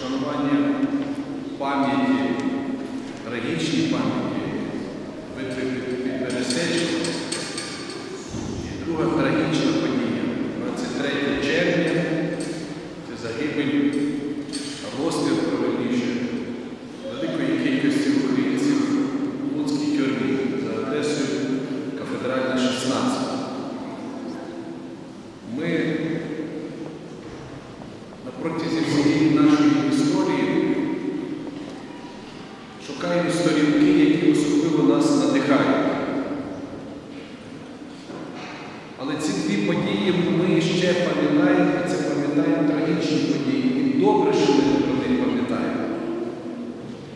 пошанування пам'яті, трагічній пам'яті битви під- під Берестечком. І друга трагічна подія 23 червня це загибель, розстріл правильніше великої кількості українців в Луцькій тюрмі за адресою кафедральна 16. Ми на протязі всієї нашої історії шукаємо сторінки, які особливо нас надихають. Але ці дві події ми ще пам'ятаємо, і це пам'ятаємо трагічні події. І добре, що ми про них пам'ятаємо.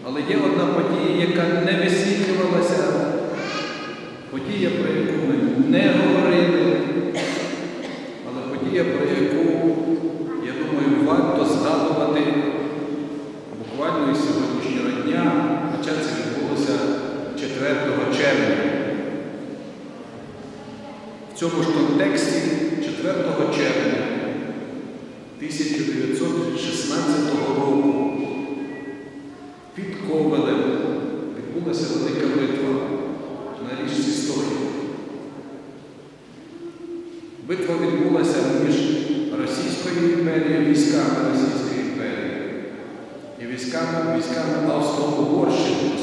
Але є одна подія, яка не висвітлювалася, подія, про яку ми не говорили, але подія, про яку, я думаю, варто згадувати буквально із сьогоднішнього дня, хоча це відбулося 4 червня. В цьому ж контексті 4 червня 1916 року під Ковелем відбулася велика битва на річці Стохів. Битва відбулася між Російською імперією, військами Російської імперії і військами, військами Австро-Угорщини, до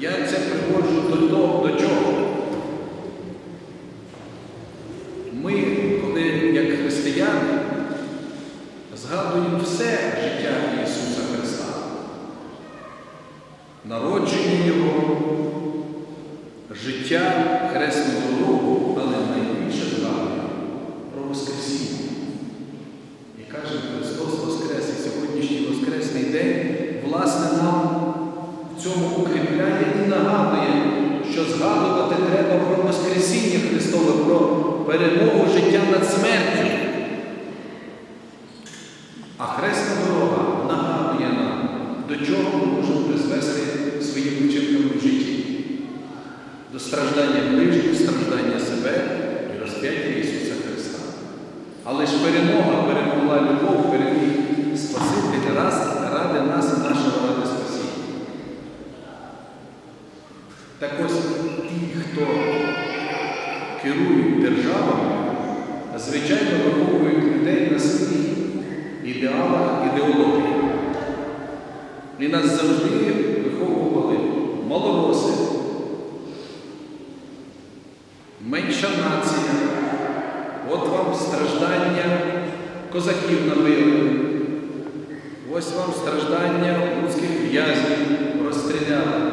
Я це приходжу до того, до чого. Ми, коли як християни, згадуємо все життя Ісуса Христа, народження Його, життя, хресну дорогу, але найбільше згадуємо про Воскресіння. І каже Христос Воскрес, і сьогоднішній Воскресний день, власне, нам в цьому укріпляє і нагадує, що згадувати треба про Воскресіння Христове, про перемогу життя над смертю. А хресна дорога нагадує нам, до чого ми можемо призвести своїми вчинками в житті. До страждання ближніх, страждання себе і розп'яття Ісуса Христа. Але ж перемога перемогла любов, переміг Спаситель раз ради нас нашого ради спасіння. Так ось керують державами, звичайно виховують людей на своїх ідеалах, ідеології. І нас завжди виховували малороси, менша нація. От вам страждання козаків набили. Ось вам страждання луцьких в'язнів розстріляли.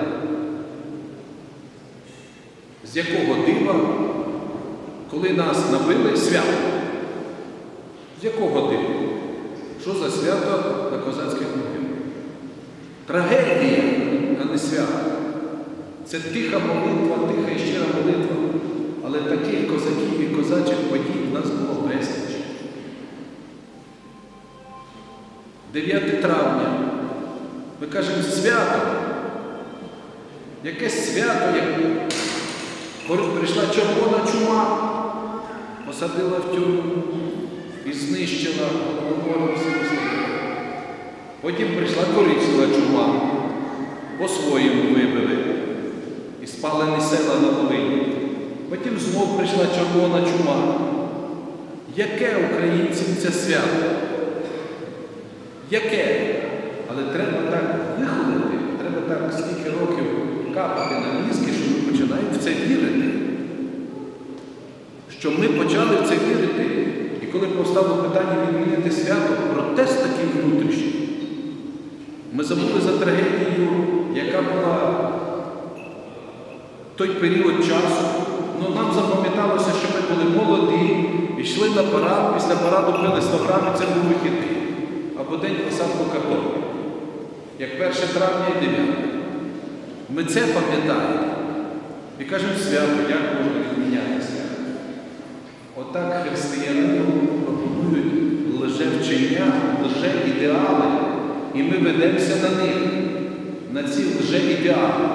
З якого дива, коли нас набили свято? З якого дива? Що за свято на козацьких могилах? Трагедія, а не свято. Це тиха молитва, тиха і щира молитва. Але таких козаків і козачих подій в нас було безліч. 9 травня. Ми кажемо свято. Яке свято, як прийшла червона чума, посадила в тюрму і знищила голодомором остальні. Потім прийшла коричнева чума, по-своєму вибили. І спалені села на Волині. Потім знов прийшла червона чума. Яке українцям це свято? Яке? Але треба так виходити, треба так стільки років капати на мізки, що ми починаємо в це вірити. Що ми почали в це вірити. І коли повстало питання відмінити свято, протест такий внутрішній. Ми забули за трагедію, яка була той період часу. Ну, нам запам'яталося, що ми були молоді, йшли на парад, після параду пили 100 грамів, це був вихідний. Або день посадку картоплі, як 1 травня і 9. Ми це пам'ятаємо. І кажемо свято, як можна відміняти свято. Отак християнину пропонують лжевчення, лже-ідеали, і ми ведемося на них, на ці лже-ідеали.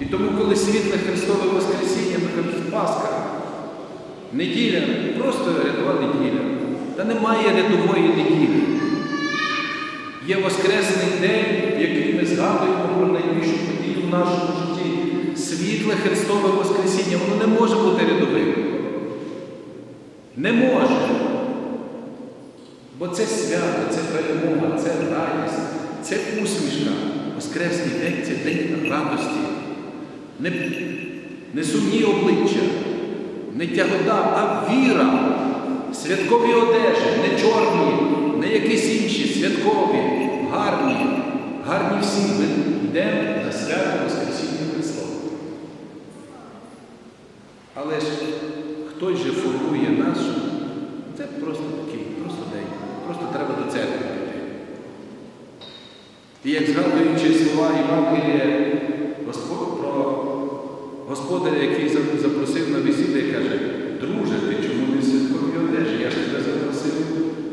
І тому, коли світле Христове Воскресіння, ми кажемо, Пасха, неділя, просто рядова неділя. Та немає рядової неділі. Є Воскресний день, в який ми згадуємо про найбільшу подію в нашому житті. Світле Христове Воскресіння, воно не може бути рядовим. Не може. Бо це свято, це перемога, це радість, це усмішка. Воскресний день це день радості. Не, не сумні обличчя, не тягота, а віра. Святкові одежі, не чорні, не якісь інші, святкові, гарні, гарні всі. Ми йдемо на свято Воскресіння Але ж хтось же формує нас, це просто такий, просто день, просто треба до церкви піти. І як згадуючи слова Євангелія про господаря, який запросив на весілля, каже, друже, ти чому не в святковій одежі? Я ж тебе запросив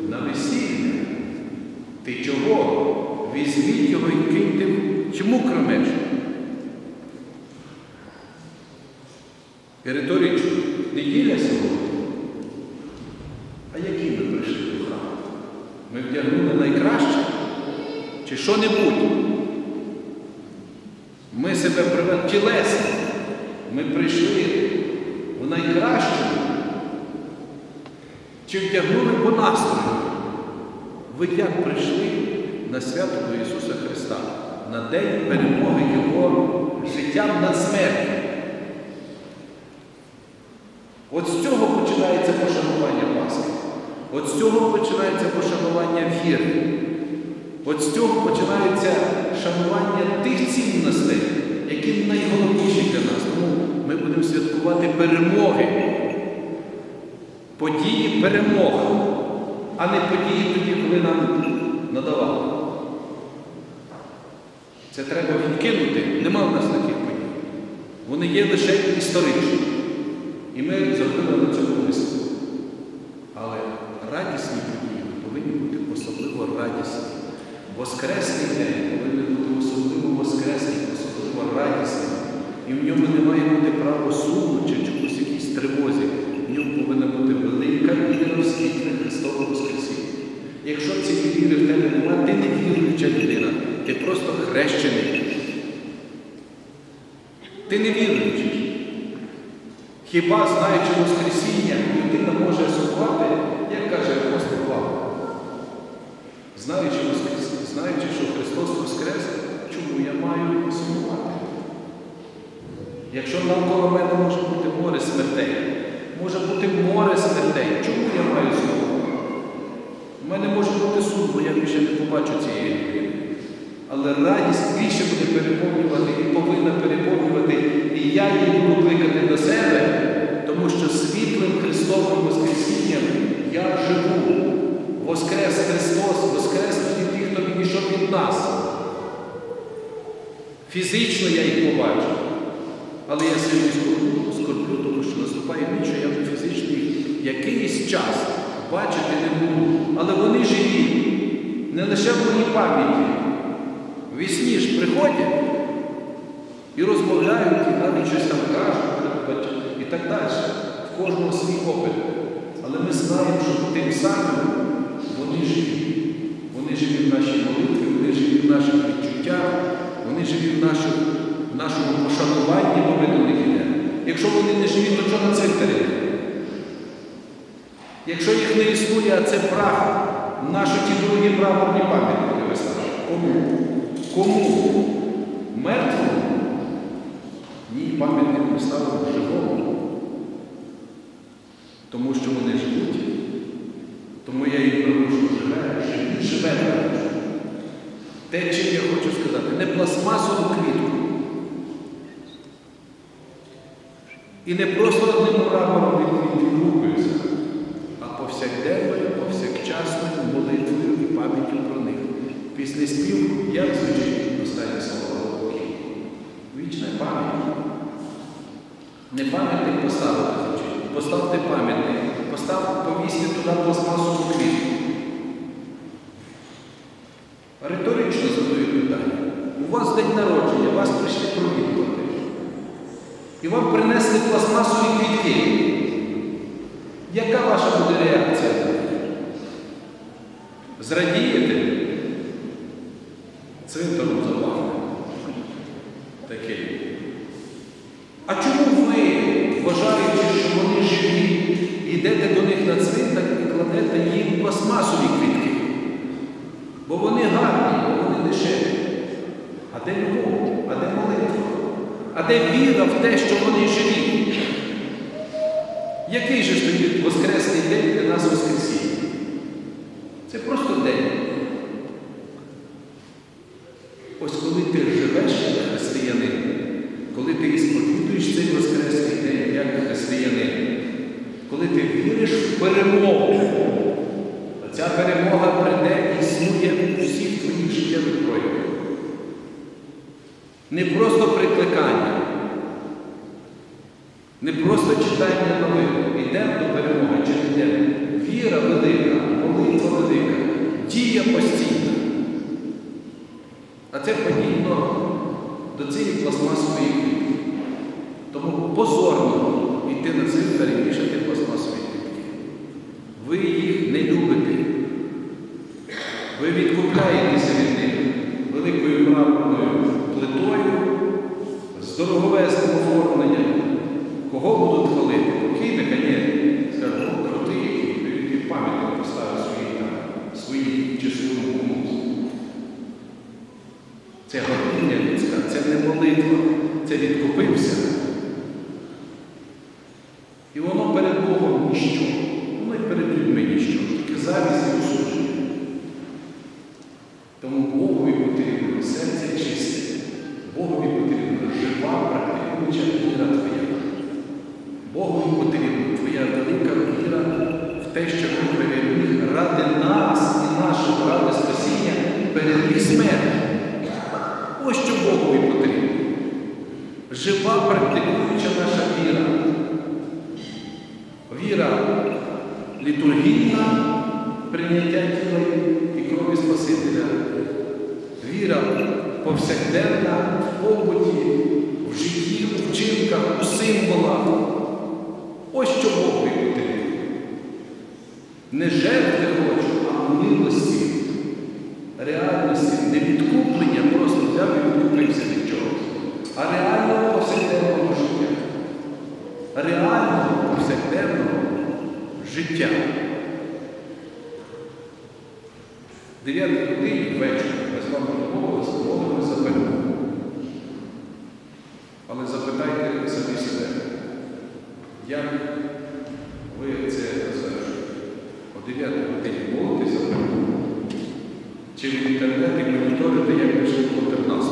на весілля. Ти чого? Візьміть його і киньте. Чому кромеш? Риторично, неділя сьогодні. А які ми прийшли до храму? Ми вдягнули найкраще? Чи що-небудь? Ми себе привели тілесно. Ми прийшли в найкращому. Чи вдягнули по настрою? Ви як прийшли на свято до Ісуса Христа, на день перемоги Його життям над смертю? От з цього починається пошанування Пасхи. От з цього починається пошанування віри. От з цього починається шанування тих цінностей, які найголовніші для нас. Тому ми будемо святкувати перемоги. Події перемог, а не події тоді, коли нам надавали. Це треба відкинути. Нема в нас таких подій. Вони є лише історичні. І ми зробили на цьому висновку. Але радісні події повинні бути особливо радісні. Воскресний день повинен бути особливо воскресним, особливо радісним. І в ньому не має бути право суму чи чомусь якійсь тривозі. В ньому повинна бути велика віра в світле Христове Воскресіння. Якщо цієї віри в тебе немає, ти не віруюча людина, ти просто хрещений. Ти не віруючий. Хіба знаючи Воскресіння, людина може сумувати, як каже апостол Павло. Знаючи, Воскрес- знаючи, що Христос Воскрес, чому я маю сумувати? Якщо навколо мене може бути море смертей, може бути море смертей, чому я маю сумувати? У мене може бути сум, бо я більше не побачу цієї людини. Але радість більше буде переповнювати і повинна переповнювати, і я її буду кликати Христовим Воскресінням я живу. Воскрес Христос, воскреснуть ті, хто відійшов від нас. Фізично я їх побачу. Але я сьогодні скорблю, тому що наступає ніч, я вже фізично якийсь час бачити не буду. Але вони живі, не лише в моїй пам'яті. Вісні ж приходять і розмовляють, і навіть щось там кажуть, і так далі. В кожного свій опит. Але ми знаємо, що тим самим вони живі. Вони живі в нашій молитві, вони живі в наших відчуттях, вони живі в наших нашому пошануванні, бо ми до них йдемо. Якщо вони не живі, то чого на цвинтарі? Якщо їх не існує, а це прах, наші ті другі прапорні пам'ятники виставили. Кому? Кому? Мертвому? Ні, пам'ятник поставили живому. Тому що вони живуть. Тому я їм прошу, живе, живе. Те, чим я хочу сказати, не пластмасову квітку. І не просто одним прапором від- відгукуються, а повсякденною, повсякчасною молитвою і пам'яттю про них. Після спів, як звучить останнє слово Бога? Вічна пам'ять. Не пам'ятник поставити. Поставте пам'ятник, поставте, повісьте туди пластмасову квітку. Риторично задаю питання. У вас день народження, вас прийшли провідувати. І вам принесли пластмасові квітки. Яка ваша буде реакція? Зрадієте? Цвинтаром запахне. Такий. А чому ви, вважаючи, що вони живі, йдете до них на цвинтар і кладете їм пластмасові квітки? Бо вони гарні, бо вони дешеві. А де любов? А де молитва? А де віра в те, що вони живі? Який же ж тоді Воскресний день для нас Воскресіння? Це просто день. Ось коли ти живеш як християнин, коли ти ісповідуєш цей Воскресний день як християнин, коли ти віриш в перемогу, а ця перемога прийде і існує у всіх твоїх життєвих проявах. Не просто прикликання, не просто читання новин. Йдемо до перемоги чи не. Віра велика, молитва велика, дія постійна. А це подібно до цієї пластмасової квітки. Тому позорно йти на цвинтар і вішати пластмасові квітки. Ви їх не любите. Ви від них великою мраморною плитою, з дороговезним оформленням. Кого будуть хвалити? Ні. Скажуть, о, крутий, який, пам'ятник поставив свої, там, свої чи свою комусь. Це гординя людська, це не молитва, це відкупився. І воно перед Богом ніщо. Воно й перед людьми ніщо, тільки завість і осудження. Тому Богові потрібно серце чисте, Богові потрібна жива, практикуюча віра твоя. Богові потрібна твоя велика віра в те, що Він переміг ради нас і нашого ради спасіння переміг смерть. Ось що Богові потрібно. Жива, практикуюча наша віра. Віра літургійна, прийняття тіла і крові Спасителя. Віра повсякденна в побуті, в житті, у вчинках, у символах. Ось що Богові потрібно. Не жертви хочу, а милості, реальності, не відкуплення, просто і відкупився від чогось, а реального повсякденного життя. Реального повсякденного життя. Дев'ятий годині ввечері ми з вами домовилися, молимо за перемогу. Але запитайте самі себе, як ви це розвершуєте? О 9 годині перемогу? Чи в інтернеті моніторите, як пішли по 15?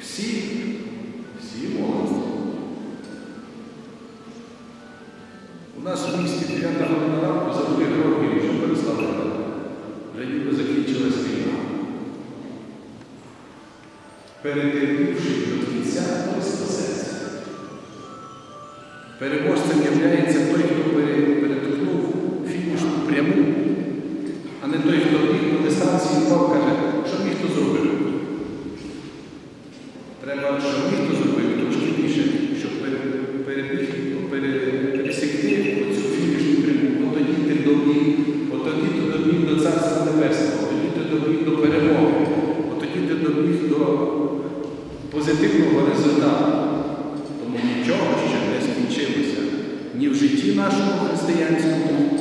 Всі, всі моляться. У нас в місті 9 година ранку за три роки вже перестали. Вже ніби закінчилась війна. Перетерпівши до кінця, спасеться. Переможцем являється той, хто пере- перетикнув фінішну пряму, а не той, хто біг по дистанції впав, каже, що міг хто зробив. Треба, що міг хто зробив трошки більше, щоб пере- перебіг, пере- пересікти оцю фінішну пряму. От тоді ти добіг, от тоді ти добіг до Царства Небесного, от тоді ти добіг до перемоги, от тоді ти добіг до позитивного результату. Тому нічого ще не скінчилося ні в житті нашому християнському,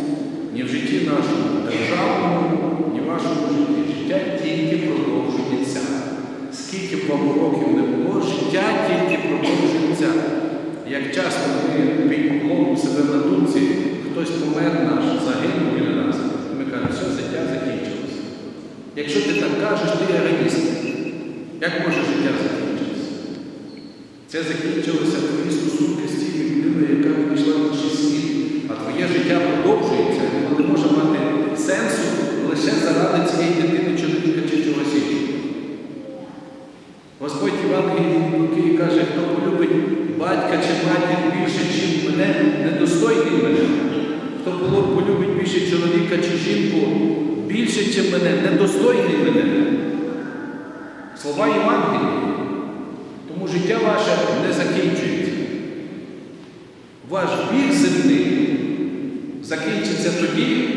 ні в житті нашому державному, ні в вашому житті. Життя тільки продовжується. Скільки б вам років не було, життя тільки продовжується. Як часто ми підловимо себе на думці, хтось помер наш, загинув біля нас, ми кажемо, все, життя закінчилося. Якщо ти так кажеш, ти егоїст. Як може життя закінчитися? Це закінчилося твої стосунки з цією людиною, яка прийшла в наш світ, а твоє життя продовжується, воно не може мати сенсу лише заради цієї дитини, чоловіка чи чогось іншого. Господь Івангелій Луки каже, хто полюбить батька чи матір більше, ніж мене, недостойний мене. Хто полюбить більше чоловіка чи жінку більше, мене, недостойний мене. Слова Євангелії. Тому життя ваше не закінчується. Ваш вік земний закінчиться тоді,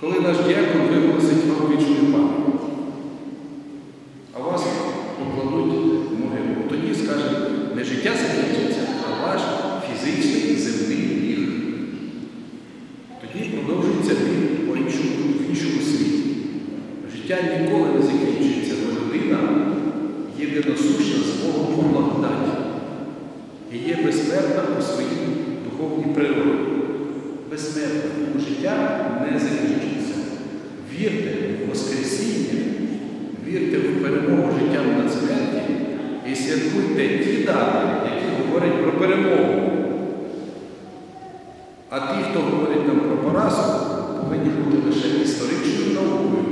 коли наш дякон виголосить вам вічну пам'ять. А вас покладуть в могилу. Тоді скаже, не життя закінчиться, а ваш фізичний земний вік. Тоді продовжується вік по іншому, в іншому світі. Життя ніколи не закінчується, бо людина єдиносущна з Богом по благодаті і є безсмертна у своїй духовній природі. Безсмертна, тому життя не закінчується. Вірте в Воскресіння, вірте в перемогу життя над смерті і святкуйте ті дати, які говорять про перемогу. А ті, хто говорить нам про поразку, повинні бути лише історичною наукою,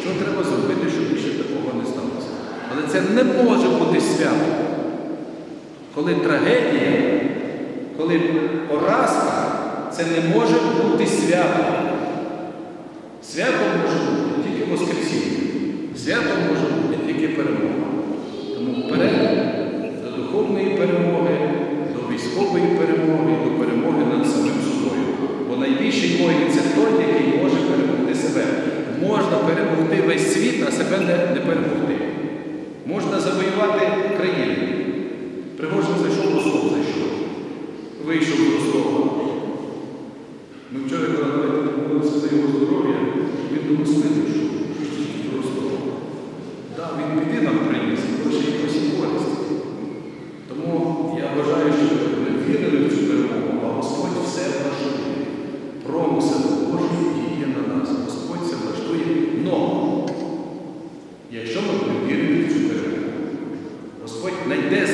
що треба зробити, щоб більше такого не сталося. Але це не може бути свято. Коли трагедія, коли поразка, це не може бути свято. Свято може бути тільки Воскресіння. Свято може бути тільки перемога. Тому вперед до духовної перемоги, до військової перемоги, до перемоги над самим собою. Бо найбільший воїн це той, який може перемогти себе. Можна перемогти весь світ, а себе не, не перемогти. Можна завоювати країну. Пригожин зайшов, Ростов зайшов. Вийшов з Ростова. Ми вчора, молилися за його здоров'я, він Москви зайшов. Що тільки? Так, він біди нам приніс, лише якось і користь. Тому я вважаю, що ми вірили в цю перемогу, а Господь все влаштує. Промисел Божий діє на нас. Господь це влаштує. Но, якщо ми будемо вірити в цю перемогу, Господь знайде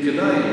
Nikolai